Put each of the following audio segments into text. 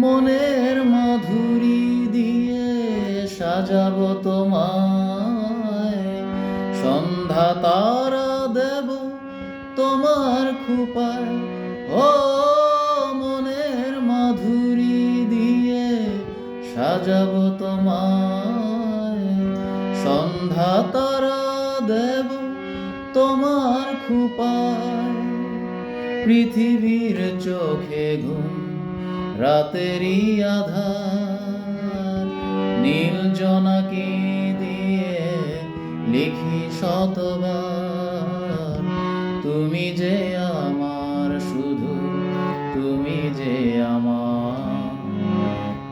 মনের মাধুরী দিয়ে সাজাবো তোমায়। সন্ধ্যা তারা দেব তোমার খুপায় ও মনের মাধুরী দিয়ে সাজাবো তোমায়। সন্ধ্যা তারা দেব তোমার খুপায় পৃথিবীর চোখে ঘুম রাতেরই আধার। নীল জনাকি দিয়ে লিখি শতবার, তুমি যে আমার শুধু, তুমি যে আমার,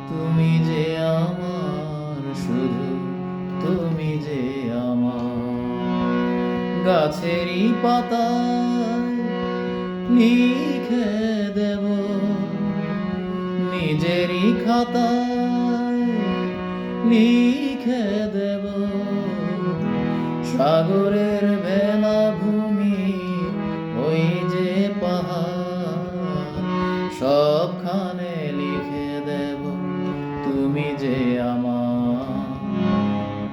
তুমি যে আমার শুধু, তুমি যে আমার। গাছেরই পাতা লিখে দেব নিজেরই খাতায় লিখে দেব। সাগরের বেলা ভূমি, ওই যে পাহাড়, সবখানে লিখে দেব। তুমি যে আমার,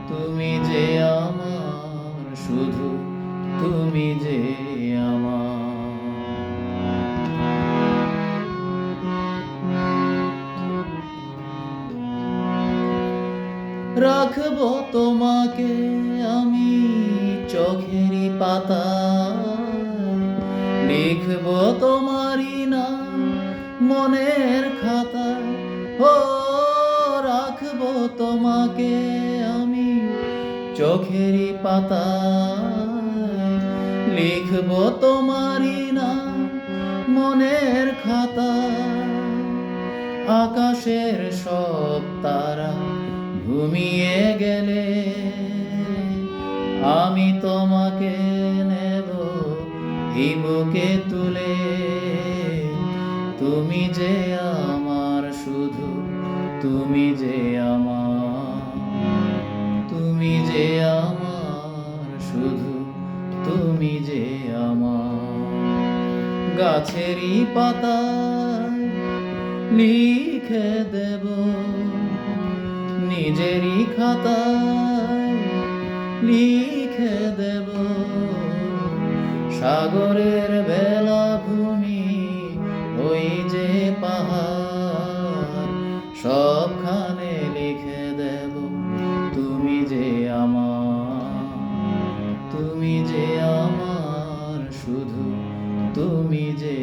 তুমি যে আমার, শুধু তুমি যে আমার। রাখব তোমাকে আমি চোখেরই পাতা লিখব তোমারই নাম মনের খাতা ও, রাখব তোমাকে আমি চোখেরই পাতা লিখব তোমারই নাম মনের খাতা আকাশের সব তারা ঘুমিয়ে গেলে আমি তোমাকে নেব এই বুকে তুলে। তুমি যে আমার শুধু, তুমি যে আমার, তুমি যে আমার শুধু, তুমি যে আমার। গাছেরই পাতায় লিখে দেব নিজেরই খাতায় লিখে দেব। সাগরের বেলা ভূমি, ওই যে পাহাড়, সবখানে লিখে দেব। তুমি যে আমার, তুমি যে আমার, শুধু তুমি যে